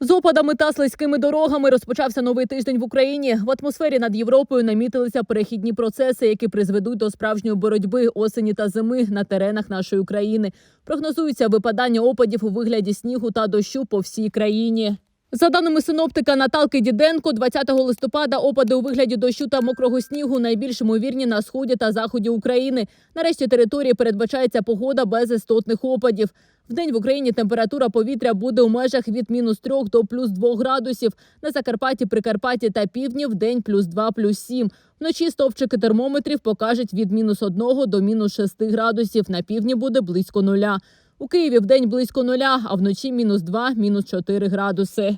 З опадами та слизькими дорогами розпочався новий тиждень в Україні. В атмосфері над Європою намітилися перехідні процеси, які призведуть до справжньої боротьби осені та зими на теренах нашої країни. Прогнозується випадання опадів у вигляді снігу та дощу по всій країні. За даними синоптика Наталки Діденко, 20 листопада опади у вигляді дощу та мокрого снігу найбільш ймовірні на сході та заході України. На решті території передбачається погода без істотних опадів. Вдень в Україні температура повітря буде у межах від мінус 3 до плюс 2 градусів. На Закарпатті, Прикарпатті та півдні в день плюс 2, плюс 7. Вночі стовпчики термометрів покажуть від мінус 1 до мінус 6 градусів. На півдні буде близько нуля. У Києві в день близько нуля, а вночі мінус 2, мінус 4 градуси.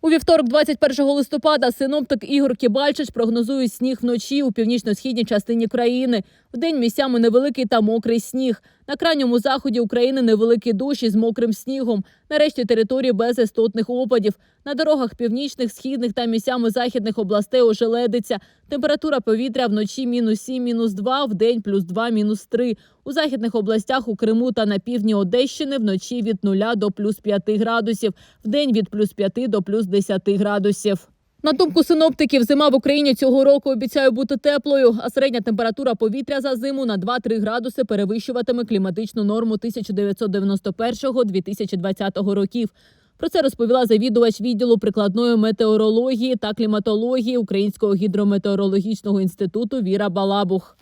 У вівторок, 21 листопада, синоптик Ігор Кібальчич прогнозує сніг вночі у північно-східній частині країни. Вдень місцями невеликий та мокрий сніг. На крайньому заході України невеликий дощ із мокрим снігом. Нарешті території без істотних опадів. На дорогах північних, східних та місцями західних областей ожеледиться. Температура повітря вночі мінус 7, мінус 2, вдень плюс 2, мінус 3. У західних областях у Криму та на півдні Одещини вночі від 0 до плюс 5 градусів, вдень від плюс 5 до плюс 10 градусів. На думку синоптиків, зима в Україні цього року обіцяє бути теплою, а середня температура повітря за зиму на 2-3 градуси перевищуватиме кліматичну норму 1991-2020 років. Про це розповіла завідувач відділу прикладної метеорології та кліматології Українського гідрометеорологічного інституту Віра Балабух.